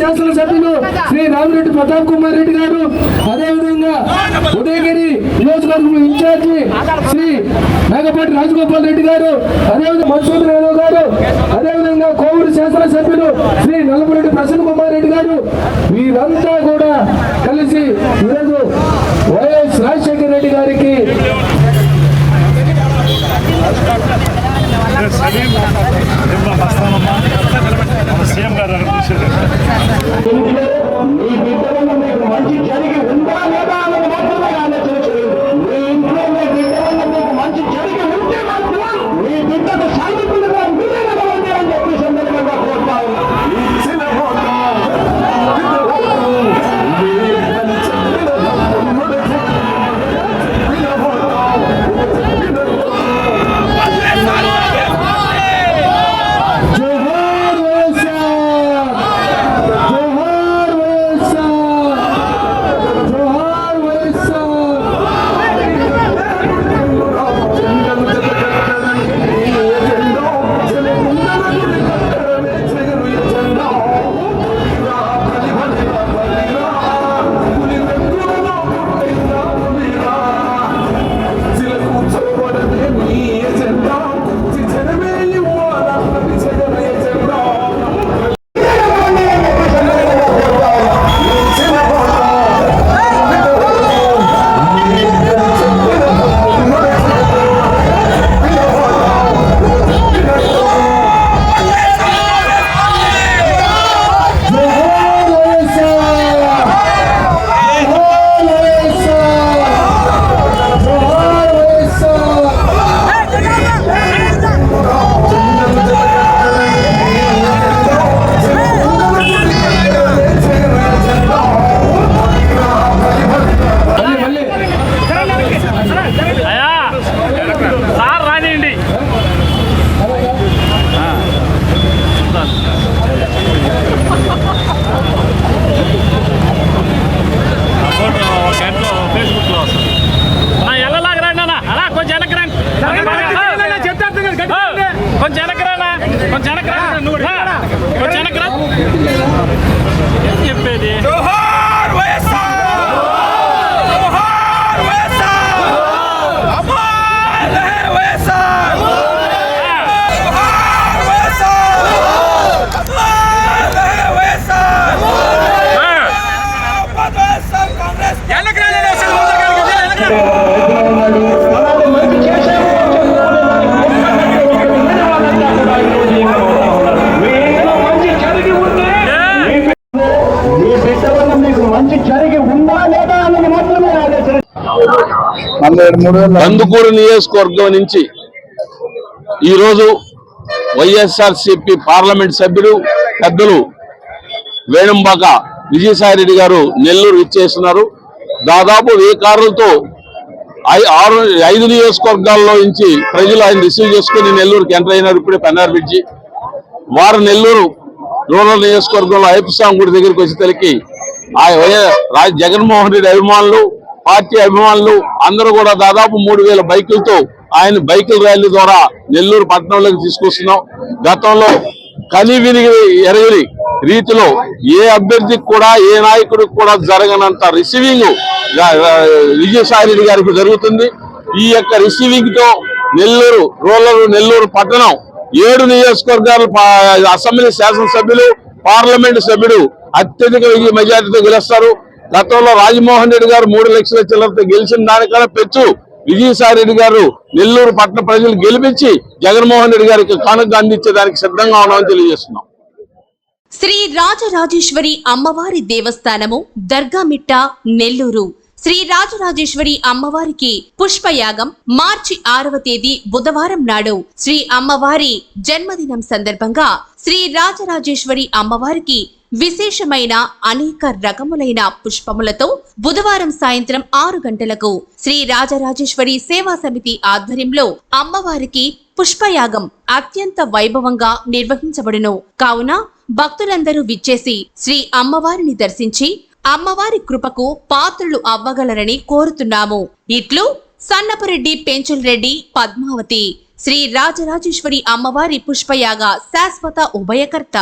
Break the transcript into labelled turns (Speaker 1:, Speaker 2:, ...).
Speaker 1: శాసనసభ్యులు శ్రీ రామిరెడ్డి ప్రతాప్ కుమార్ రెడ్డి గారు. అదేవిధంగా ఉదయగిరి నియోజకవర్గం ఇన్ఛార్జి శ్రీ నాగపాటి రాజగోపాల్ రెడ్డి గారు అదేవిధంగా మధుసూదన్ యాదవ్ గారు అదేవిధంగా కోవిడ్ శాసనసభ్యులు శ్రీ నల్లపురెడ్డి ప్రసన్న కుమార్ రెడ్డి గారు. వీరంతా కూడా కలిసి ఈరోజు వైఎస్ రాజశేఖర రెడ్డి గారికి
Speaker 2: సలీం. కొంచెం వెనక్కి రానా కొంచెం
Speaker 1: మీ బిడ్డ వల్ల మీకు మంచి జరిగి ఉందా లేదా అన్నది మాత్రమే ఆలోచన
Speaker 3: కందుకూరు నియోజకవర్గం నుంచి ఈరోజు వైఎస్ఆర్సిపి పార్లమెంట్ సభ్యులు పెద్దలు వేణుంబాక విజయసాయిరెడ్డి గారు నెల్లూరు ఇచ్చేస్తున్నారు. దాదాపు వెయ్యి కార్లతో ఐ- ఆరు ఐదు నియోజకవర్గాల్లో నుంచి ప్రజలు ఆయన రిసీవ్ చేసుకుని నెల్లూరుకి ఎంటర్ అయినారు ఇప్పుడే పన్నార్ బ్రిడ్జి. వారు నెల్లూరు రూరల్ నియోజకవర్గంలో అయ్యప్ప గుడి దగ్గరికి వచ్చేసరికి ఆ రాజ జగన్మోహన్ రెడ్డి అభిమానులు పార్టీ అభిమానులు అందరూ కూడా దాదాపు మూడు వేల బైకులతో ఆయన బైకుల ర్యాలీ ద్వారా నెల్లూరు పట్టణంలోకి తీసుకొస్తున్నాం. గతంలో కని విరిగి ఎరగని రీతిలో ఏ అభ్యర్థికి కూడా ఏ నాయకుడికి కూడా జరగనంత రిసీవింగ్ విజయసాయి రెడ్డి గారికి జరుగుతుంది. ఈ యొక్క రిసీవింగ్తో నెల్లూరు రూరల్ నెల్లూరు పట్టణం ఏడు నియోజకవర్గాలు అసెంబ్లీ శాసనసభ్యులు పార్లమెంటు సభ్యుడు అత్యధిక విజయ మెజార్టీతో గెలుస్తారు. గతంలో రాజమోహన్ రెడ్డి గారు మూడు లక్షల చిల్లరతో గెలిచిన దానికన్నా పెంచు విజయసాయి రెడ్డి గారు నెల్లూరు పట్టణ ప్రజలు గెలిపించి జగన్మోహన్ రెడ్డి గారికి కానుక అందించేదానికి సిద్ధంగా ఉన్నామని తెలియజేస్తున్నాం.
Speaker 4: శ్రీ రాజరాజేశ్వరి అమ్మవారి దేవస్థానము దర్గామిట్ట నెల్లూరు. శ్రీ రాజరాజేశ్వరి అమ్మవారికి పుష్పయాగం మార్చి ఆరవ తేదీ బుధవారం నాడు. శ్రీ అమ్మవారి జన్మదినం సందర్భంగా శ్రీ రాజరాజేశ్వరి అమ్మవారికి విశేషమైన అనేక రకములైన పుష్పములతో బుధవారం సాయంత్రం ఆరు గంటలకు శ్రీ రాజరాజేశ్వరి సేవా సమితి ఆధ్వర్యంలో అమ్మవారికి పుష్పయాగం అత్యంత వైభవంగా నిర్వహించబడును. కావున భక్తులందరూ విచ్చేసి శ్రీ అమ్మవారిని దర్శించి అమ్మవారి కృపకు పాత్రలు అవ్వగలరని కోరుతున్నాము. ఇట్లు సన్నపరెడ్డి పెంచల్ రెడ్డి పద్మావతి. శ్రీ రాజరాజేశ్వరి అమ్మవారి పుష్పయాగ శాశ్వత ఉభయకర్త.